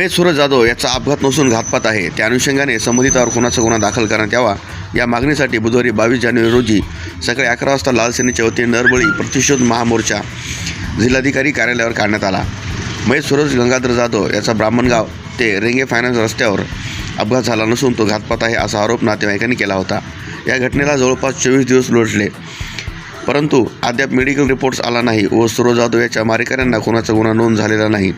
महेश सूरज जाधव याचा अपघात नसून घातपात आहे. त्या अनुषंगाने संबंधितावर खुनाचा गुन्हा दाखल करण्यात यावा या मागणीसाठी बुधवारी बावीस जानेवारी रोजी सकाळी अकरा वाजता लाल सेनेच्या वतीने नरबळी प्रतिशोध महामोर्चा जिल्हाधिकारी कार्यालयावर काढण्यात आला. महेश सूरज गंगाधर जाधव याचा ब्राह्मणगाव ते रेंगे फायनान्स रस्त्यावर अपघात झाला नसून तो घातपात आहे असा आरोप नातेवाईकांनी केला होता. या घटनेला जवळपास चोवीस दिवस लोटले. परंतु अद्याप मेडिकल रिपोर्ट्स आला नाही व सुरो जाधव याच्या मारेकऱ्यांना कोणाचा गुन्हा नोंद झालेला नाही.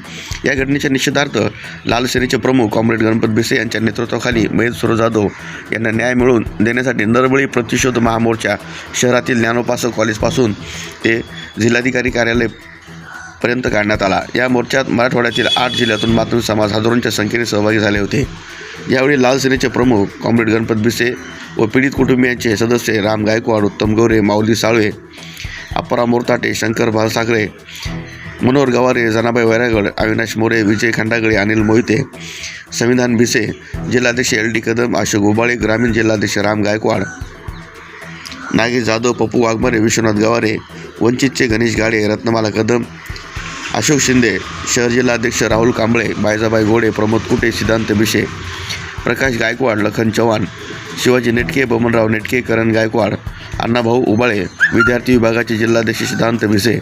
या घटनेच्या निषेधार्थ लाल सेनेचे प्रमुख कॉम्रेड गणपत बिसे यांच्या नेतृत्वाखाली महेश सुरो जाधव यांना न्याय मिळवून देण्यासाठी नरबळी प्रतिशोध महामोर्चा शहरातील ज्ञानोपासक कॉलेजपासून ते जिल्हाधिकारी कार्यालय पर्यंत काढण्यात आला. या मोर्चात मराठवाड्यातील आठ जिल्ह्यातून मातृ समाज हजारोंच्या संख्येने सहभागी झाले होते. यावेळी लाल सेनेचे प्रमुख कॉम्रेड गणपत बिसे व पीडित कुटुंबियांचे सदस्य राम गायकवाड उत्तम गौरे माऊली साळवे अप्परा मोरताटे शंकर भालसाखरे मनोहर गवारे जनाबाई वैरागड अविनाश मोरे विजय खंडागळे अनिल मोहिते संविधान भिसे जिल्हाध्यक्ष एल डी कदम अशोक गोबाळे ग्रामीण जिल्हाध्यक्ष राम गायकवाड नागेश जाधव पप्पू वाघमारे विश्वनाथ गवारे वंचितचे गणेश गाडे रत्नमाला कदम अशोक शिंदे शहर जिल्हाध्यक्ष राहुल कांबळे बायजाबाई गोडे प्रमोद कुटे सिद्धांत भिसे प्रकाश गायकवाड लखन चव्हाण शिवाजी नेटके बमनराव नेटके करण गायकवाड अण्णाभाऊ उबाळे विद्यार्थी विभागाचे जिल्हाध्यक्ष सिद्धांत भिसे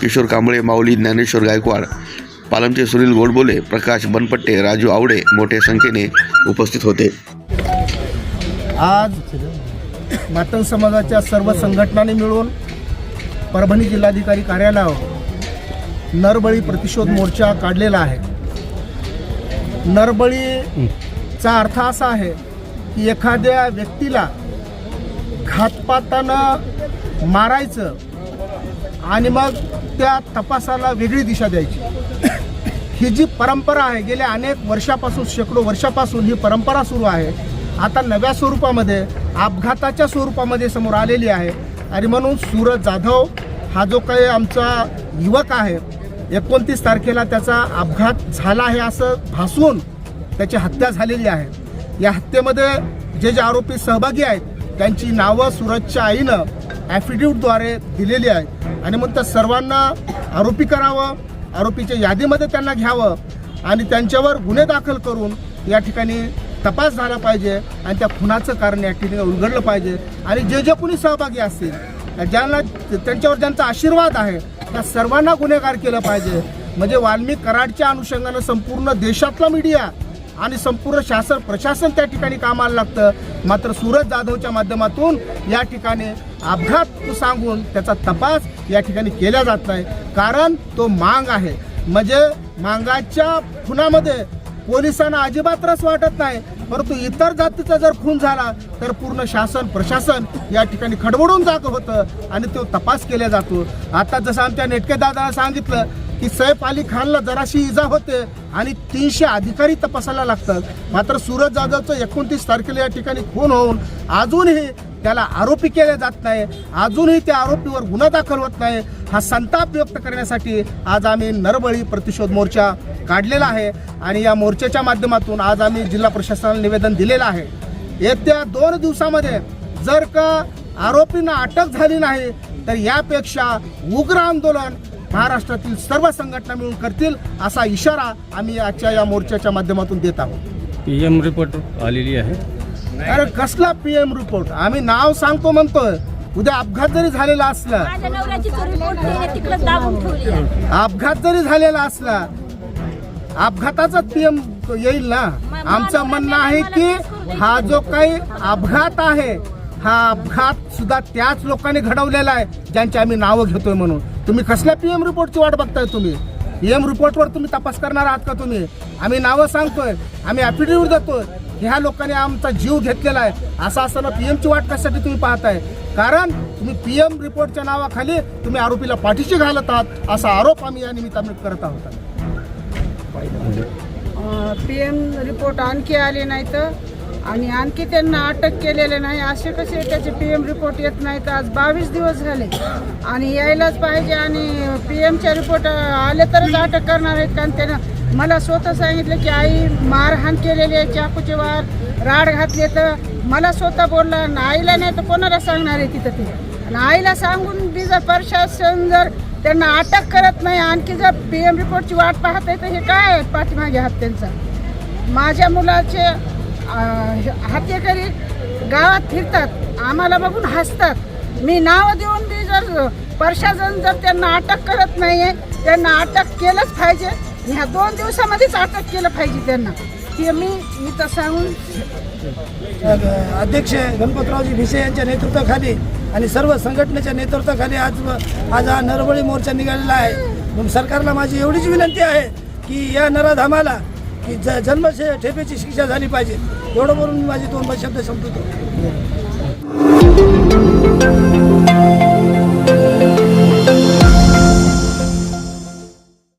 किशोर कांबळे माऊली ज्ञानेश्वर गायकवाड पालमचे सुनील गोडबोले प्रकाश बनपट्टे राजू आवडे मोठ्या संख्येने उपस्थित होते. आज मातंग समाजाच्या सर्व संघटनांनी मिळून परभणी जिल्हाधिकारी कार्यालयावर नरबळी प्रतिशोध मोर्चा काढलेला आहे. नरबळी याचा अर्थ असा आहे की एखाद्या व्यक्तीला घातपातानं मारायचं आणि मग त्या तपासाला वेगळी दिशा द्यायची. ही जी परंपरा आहे गेल्या अनेक वर्षापासून शेकडो वर्षापासून ही परंपरा सुरू आहे. आता नव्या स्वरूपामध्ये अपघाताच्या स्वरूपामध्ये समोर आलेली आहे. आणि म्हणून सूरज जाधव हा जो काही आमचा युवक आहे एकोणतीस तारखेला त्याचा अपघात झाला आहे असं भासून त्याची हत्या झालेली आहे. या हत्येमध्ये जे जे आरोपी सहभागी आहेत त्यांची नावं सूरजच्या आईनं ॲफिडेविटद्वारे दिलेली आहेत. आणि मग त्या सर्वांना आरोपी करावं आरोपीच्या यादीमध्ये त्यांना घ्यावं आणि त्यांच्यावर गुन्हे दाखल करून या ठिकाणी तपास झाला पाहिजे आणि त्या खुनाचं कारण या ठिकाणी उलगडलं पाहिजे. आणि जे जे कोणी सहभागी असतील ज्यांना त्यांच्यावर ज्यांचा आशीर्वाद आहे त्या सर्वांना गुन्हेगार केलं पाहिजे. म्हणजे वाल्मिक कराडच्या अनुषंगानं संपूर्ण देशातला मीडिया आणि संपूर्ण शासन प्रशासन त्या ठिकाणी कामाला लागतं. मात्र सूरज जाधवच्या माध्यमातून या ठिकाणी अपघात सांगून त्याचा तपास या ठिकाणी केला जात नाही. कारण तो मांग आहे. म्हणजे मांगाच्या खुनामध्ये पोलिसांना अजिबात रस वाटत नाही. परंतु इतर जातीचा जर खून झाला तर पूर्ण शासन प्रशासन या ठिकाणी खडबडून जात होतं आणि तो तपास केला जातो. आता जसं आमच्या नेटके दादाला सांगितलं की सैफ अली खानला जराशी इजा होते आणि तीनशे अधिकारी तपासायला लागतात. मात्र सूरज जाधवचं एकोणतीस तारखेला या ठिकाणी खून होऊन अजूनही त्याला आरोपी केले जात नाही. अजूनही त्या आरोपीवर गुन्हा दाखल होत नाही. हा संताप व्यक्त करण्यासाठी आज आम्ही नरबळी प्रतिशोध मोर्चा काढलेला आहे आणि या मोर्चाच्या माध्यमातून आज आम्ही जिल्हा प्रशासनाला निवेदन दिलेलं आहे. येत्या दोन दिवसामध्ये जर का आरोपींना अटक झाली नाही तर यापेक्षा उग्र आंदोलन महाराष्ट्रातील सर्व संघटना मिळून करतील असा इशारा आम्ही आजच्या या मोर्चाच्या माध्यमातून देत आहोत. पी एम रिपोर्ट आलेली आहे. अरे कसला पीएम रिपोर्ट आम्ही नाव सांगतो म्हणतोय. उद्या अपघात जरी झालेला असला माझ्या नवऱ्याची तो रिपोर्ट तिने तिकडे दाबून ठेवली आहे. अपघात जरी झालेला असला अपघाताचा पीएम येईल ना? आमचं म्हणणं आहे की हा जो काही अपघात आहे हा अपघात सुद्धा त्याच लोकांनी घडवलेला आहे ज्यांची आम्ही नावं घेतोय म्हणून. तुम्ही कसल्या पी एम रिपोर्टची वाट बघताय तुम्ही? पी एम रिपोर्टवर तुम्ही तपास करणार आहात का तुम्ही? आम्ही नावं सांगतोय आम्ही ॲफिडेव्हिट देतोय. ह्या लोकांनी आमचा जीव घेतलेला आहे. असं असताना पी एमची वाट कशासाठी तुम्ही पाहताय? कारण तुम्ही पी एम रिपोर्टच्या नावाखाली तुम्ही आरोपीला पाठीशी घालत आहात असा आरोप आम्ही या निमित्ताने करत आहोत. पी एम रिपोर्ट आणखी आले नाही तर आणि आणखी त्यांना अटक केलेले नाही. असे कसे त्याचे पी एम रिपोर्ट येत नाहीत? आज बावीस दिवस झाले. आणि यायलाच पाहिजे आणि पी एमच्या रिपोर्ट आले तरच अटक करणार आहेत. कारण त्यानं मला स्वतः सांगितलं की आई मारहाण केलेली आहे चाकूचे वार राड घातले तर मला स्वतः बोलला आणि आईला नाही तर कोणाला सांगणार आहे तिथं ते? आणि आईला सांगून बिजा प्रशासन जर त्यांना अटक करत नाही आणखी जर पी एम रिपोर्टची वाट पाहत आहे तर हे काय आहे पाठीमागे हात त्यांचा माझ्या मुलाचे हत्येकरी गावात फिरतात आम्हाला बघून हसतात. मी नाव देऊन ती जर प्रशासन जर त्यांना अटक करत नाही आहे त्यांना अटक केलंच पाहिजे. ह्या दोन दिवसामध्येच अटक केलं पाहिजे त्यांना. हे मी इथं सांगून अध्यक्ष गणपतरावजी भिसे यांच्या नेतृत्वाखाली आणि सर्व संघटनेच्या नेतृत्वाखाली आज आज हा नरबळी मोर्चा निघालेला आहे. सरकारला माझी एवढीच विनंती आहे की या नराधामाला की ज जन्मशे ठेपेची शिक्षा झाली पाहिजे. एवढं बोलून मी माझी दोन शब्द संपवतो.